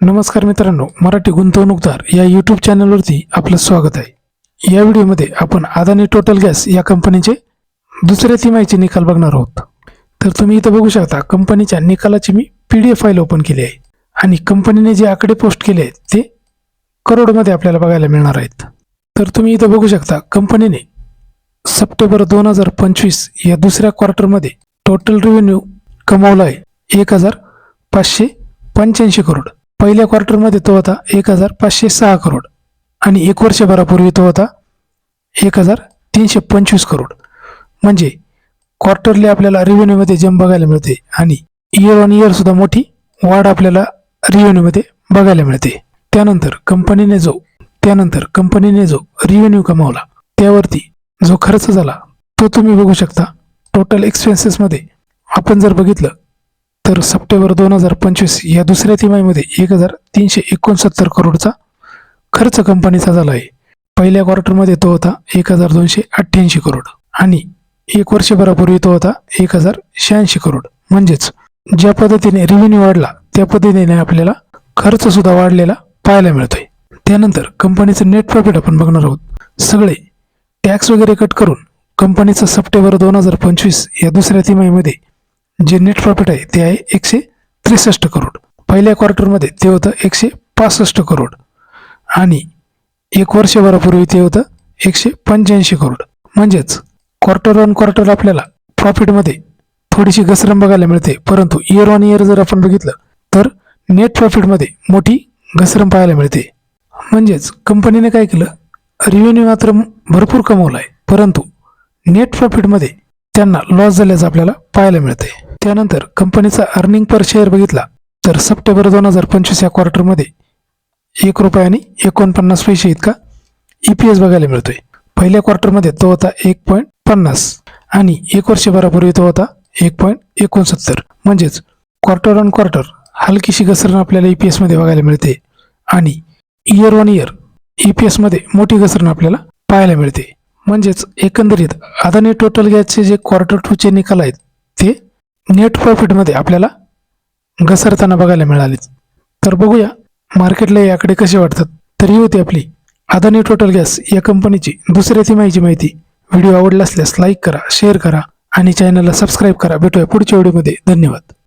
नमस्कार मित्रांनो मराठी गुंतवणूकदार या यूट्यूब चॅनलवरती आपलं स्वागत आहे. या व्हिडिओमध्ये आपण अदानी टोटल गॅस या कंपनीचे दुसऱ्या तिमाहीचे निकाल बघणार आहोत. तर तुम्ही इथं बघू शकता कंपनीच्या निकालाची मी P D F file open केली आहे आणि कंपनीने जे आकडे पोस्ट केले आहेत ते करोडमध्ये आपल्याला बघायला मिळणार आहेत. तर तुम्ही इथं बघू शकता कंपनीने सप्टेंबर दोन हजार पंचवीस या दुसऱ्या क्वार्टरमध्ये टोटल रेव्हेन्यू कमावला आहे एक हजार पाचशे पंच्याऐंशी करोड. पहिल्या क्वार्टरमध्ये तो होता एक हजार पाचशे सहा करोड आणि एक वर्षभरापूर्वी तो होता एक हजार तीनशे पंचवीस करोड. म्हणजे क्वार्टरली आपल्याला रेव्हेन्यूमध्ये जम बघायला मिळते आणि इयर ऑन इयर सुद्धा मोठी वाढ आपल्याला रेव्हेन्यूमध्ये बघायला मिळते. त्यानंतर कंपनीने जो त्यानंतर कंपनीने जो रेव्हेन्यू कमावला त्यावरती जो खर्च झाला तो तुम्ही बघू शकता. टोटल एक्सपेन्सेसमध्ये आपण जर बघितलं तर सप्टेंबर दोन हजार पंचवीस या दुसऱ्या तिमाहीमध्ये एक हजार तीनशे एकोणसत्तर करोडचा खर्च कंपनीचा झाला आहे. पहिल्या क्वार्टरमध्ये तो होता एक हजार दोनशे अठ्ठ्याऐंशी करोड आणि एक वर्षभरापूर्वी तो होता एक हजार शहाऐंशी करोड. म्हणजेच ज्या पद्धतीने रेव्हेन्यू वाढला त्या पद्धतीने आपल्याला खर्च सुद्धा वाढलेला पाहायला मिळतोय. त्यानंतर कंपनीचं नेट प्रॉफिट आपण बघणार आहोत. सगळे टॅक्स वगैरे कट करून कंपनीचं सप्टेंबर दोन हजार पंचवीस या दुसऱ्या तिमाहीमध्ये जे नेट प्रॉफिट आहे ते आहे एकशे त्रेसष्ट करोड. पहिल्या क्वार्टरमध्ये ते होतं एकशे पासष्ट करोड. आणि एक वर्षभरापूर्वी ते होतं एकशे पंच्याऐंशी करोड. म्हणजेच क्वार्टर ऑन क्वार्टर आपल्याला प्रॉफिटमध्ये थोडीशी घसरण बघायला मिळते. परंतु इयर ऑन इयर जर आपण बघितलं तर नेट प्रॉफिटमध्ये मोठी घसरण पाहायला मिळते. म्हणजेच कंपनीने काय केलं रेव्हेन्यू मात्र भरपूर कमवला आहे परंतु नेट प्रॉफिटमध्ये त्यांना लॉस झाल्याचं आपल्याला पाहायला मिळते त्यानंतर कंपनीचा अर्निंग पर शेअर बघितला तर सप्टेंबर दोन हजार पंचवीस या क्वार्टरमध्ये एक रुपया आणि एकोणपन्नास पैसे इतका ई पी एस बघायला मिळतोय. पहिल्या क्वार्टरमध्ये तो होता एक पॉईंट पन्नास आणि एक वर्षभरापूर्वी तो होता एक पॉईंट एकोणसत्तर. म्हणजेच क्वार्टर ऑन क्वार्टर हलकीशी घसरण आपल्याला ई पी एसमध्ये बघायला मिळते आणि year one year E P एसमध्ये मोठी घसरण आपल्याला पाहायला मिळते. म्हणजेच एकंदरीत अदानी टोटल गॅसचे जे क्वार्टर टूचे निकाल आहेत ते नेट प्रॉफिटमध्ये आपल्याला घसरताना बघायला मिळालेत तर बघूया मार्केटला याकडे कसे वाटतात. तर ही होती आपली अदानी टोटल गॅस या कंपनीची दुसऱ्या तिमाहीची माहिती व्हिडिओ आवडला असल्यास लाईक करा शेअर करा आणि चॅनलला सबस्क्राईब करा. भेटूया पुढच्या व्हिडिओमध्ये धन्यवाद.